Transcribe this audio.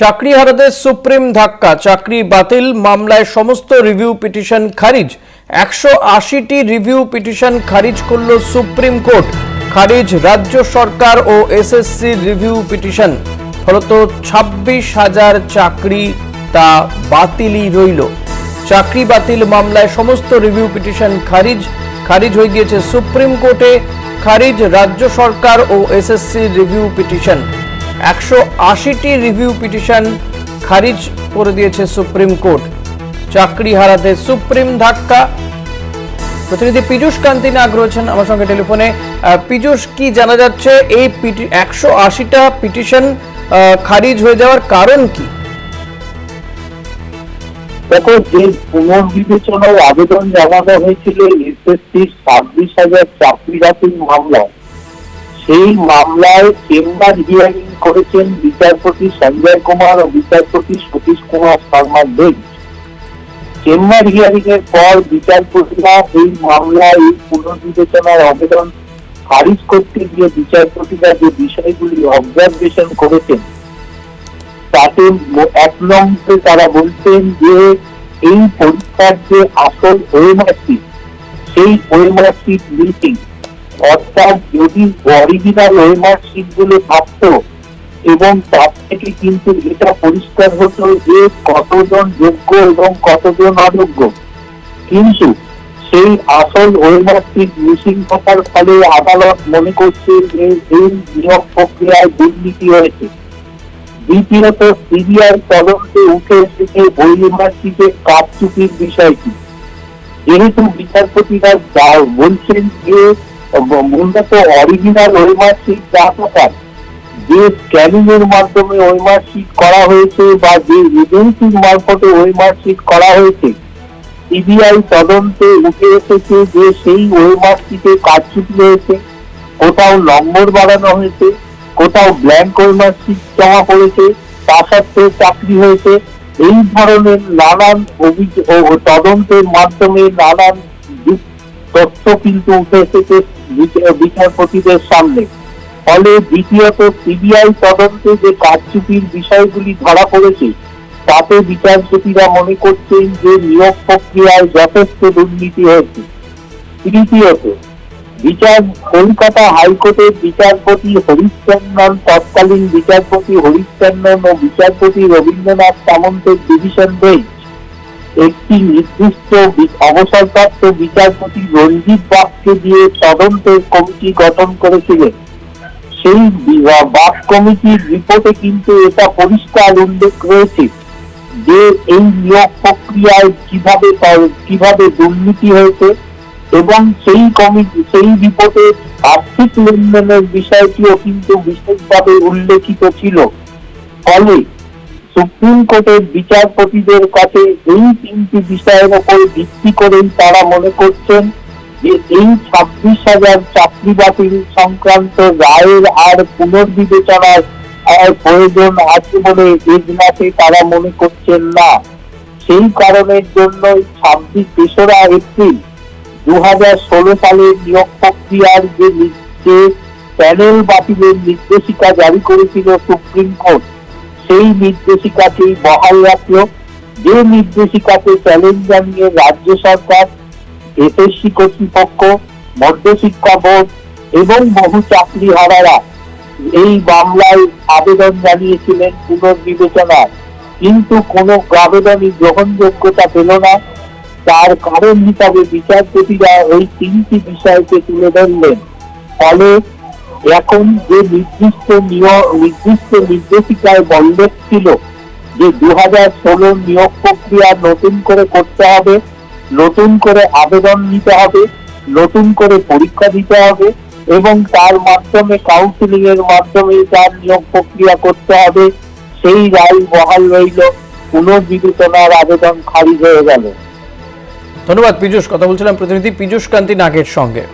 চাকরি হারাদের সুপ্রিম ধাক্কা, চাকরি বাতিল, মামলায় সমস্ত রিভিউ পিটিশন খারিজ। একশো আশিটি রিভিউ পিটিশন খারিজ করল সুপ্রিম কোর্ট। খারিজ রাজ্য সরকার ও এসএসসি রিভিউ পিটিশন। ফলত ছাব্বিশ হাজার চাকরি তা বাতিলই রইল। চাকরি বাতিল মামলায় সমস্ত রিভিউ পিটিশন খারিজ। খারিজ হয়ে গিয়েছে সুপ্রিম কোর্টে। খারিজ রাজ্য সরকার ও এসএসসি রিভিউ পিটিশন। একশো আশিটি রিভিউ পিটিশন খারিজ করে দিয়েছে সুপ্রিম কোর্ট। চাকরি হারাতে সুপ্রিম ধাক্কা। প্রতিনিধি পীযূষ কান্তি নাগ রয়েছেন আমার সঙ্গে টেলিফোনে। পীযূষ, কি জানা যাচ্ছে? এই একশো আশিটা পিটিশন খারিজ হয়ে যাওয়ার কারণ কি? দেখো, যে পুনর্বিবেচনার আবেদন জানানো হয়েছিল এসএসসি ছাব্বিশ হাজার চাকরি বাতিল মামলা সেই মামলায় চেম্বার হিয়ারিং করেছেন বিচারপতি সঞ্জয় কুমার ও বিচারপতি সতীশ কুমার শর্মার বেঞ্চ চেম্বার হিয়ারিং এর পর বিচারপতিরা এই মামলায় এই পুনর্বিবেচনার আবেদন খারিজ করতে গিয়ে বিচারপতিরা যে বিষয়গুলি অবজারভেশন করেছেন, তাতে এক নম্বরে তারা বলছেন যে এই পরীক্ষার যে আসল ওয়েমার্কশিট সেই ওয়েমার্কশিট মিটিং অর্থাৎ যদি অরিজিনাল ওয়েমার্কশিটগুলো থাকতো এবং তার থেকে কিন্তু এটা পরিষ্কার হতো যে কতজন যোগ্য এবং কতজন অযোগ্য। কিন্তু সেই আসল ওয়েমার্কশিট মিসিং থাকার ফলে আদালত মনে করছে যে এই নিয়োগ প্রক্রিয়ায় দুর্নীতি হয়েছে। দ্বিতীয়ত, সিবিআই তদন্তে উঠে এসেছে ইউনিভার্সিটিতে কারচুপির বিষয়টি। যেহেতু বিচারপতিরা বলছেন যে মূলত অরিজিনাল ওয়েমার্কশিট যা থাকার যে স্ক্যানিং এর মাধ্যমে ওয়েমার্কশিট করা হয়েছে বা যে এজেন্সির মারফতে ওয়েমার্কশিট করা হয়েছে সিবিআই তদন্তে উঠে এসেছে যে সেই ওয়েমার্কশিটে কারচুপি হয়েছে কোথাও নম্বর বাড়ানো হয়েছে, কোথাও ব্ল্যাঙ্ক ওয়েমার্কশিট জমা পড়েছে, তা সত্ত্বেও চাকরি হয়েছে, এই ধরনের নানান তদন্তের মাধ্যমে নানান তথ্য কিন্তু উঠে এসেছে বিচারপতিদের সামনে। ফলে দ্বিতীয়ত সিবিআই তদন্তে যে কারচুপির বিষয়গুলি ধরা পড়েছে, তাতে বিচারপতিরা মনে করছেন যে নিয়োগ প্রক্রিয়ায় যথেষ্ট দুর্নীতি হয়েছে। তৃতীয়ত, বিচার কলকাতা হাইকোর্টের বিচারপতি হরিশ্চন্দন তৎকালীন বিচারপতি হরিশ্চন্দন ও বিচারপতি রবীন্দ্রনাথ সামন্তের ডিভিশন বেঞ্চ একটি নির্দিষ্ট অবসরপ্রাপ্ত বিচারপতি রঞ্জিত বাগকে দিয়ে তদন্তের কমিটি গঠন করেছিলেন। সেই বি- বাগ কমিটির রিপোর্টে কিন্তু এটা পরিষ্কার উল্লেখ রয়েছে যে এই নিয়োগ প্রক্রিয়ায় কীভাবে কীভাবে দুর্নীতি হয়েছে এবং সেই কমিটি সেই রিপোর্টে আর্থিক লেনদেনের বিষয়টিও কিন্তু বিশেষভাবে উল্লেখিত ছিল। ফলে সুপ্রিম কোর্টের বিচারপতিদের কাছে এই তিনটি বিষয়ের উপর ভিত্তি করেই তারা মনে করছেন যে এই ছাব্বিশ হাজার চাকরি বাতিল সংক্রান্ত রায়ের আর পুনর্বিবেচনার প্রয়োজন আছে বলে এজলাসে তারা মনে করছেন না। সেই কারণের জন্য ছাব্বিশ তেসরা এপ্রিল দু হাজার ষোলো সালের নিয়োগ প্রক্রিয়ার যে প্যানেল বাতিলের নির্দেশিকা জারি করেছিল সুপ্রিম কোর্ট সেই নির্দেশিকাকেই বহাল রাখল যে নির্দেশিকাকে চ্যালেঞ্জ জানিয়ে রাজ্য সরকার, এসএসসি কর্তৃপক্ষ মধ্যশিক্ষা বোর্ড এবং বহু চাকরি হারারা এই মামলায় আবেদন জানিয়েছিলেন পুনর্বিবেচনায়। কিন্তু কোনো আবেদনই গ্রহণযোগ্যতা পেল না। তার কারণ হিসাবে বিচারপতিরা ওই তিনটি বিষয়কে তুলে ধরলেন। ফলে এখন যে নির্দিষ্ট নির্দিষ্ট নির্দেশিকায় উল্লেখ ছিল যে দু হাজার ষোলো নিয়োগ প্রক্রিয়া নতুন করে করতে হবে, নতুন করে আবেদন নিতে হবে, নতুন করে পরীক্ষা দিতে হবে এবং তার মাধ্যমে কাউন্সিলিং এর মাধ্যমে তার নিয়োগ প্রক্রিয়া করতে হবে, সেই রায় বহাল রইল, পুনর্বিবেচনার আবেদন খারিজ হয়ে গেল। ধন্যবাদ, পীযূষ। কথা বলছিলাম প্রতিনিধি পীযূষ কান্তি নাগের সঙ্গে।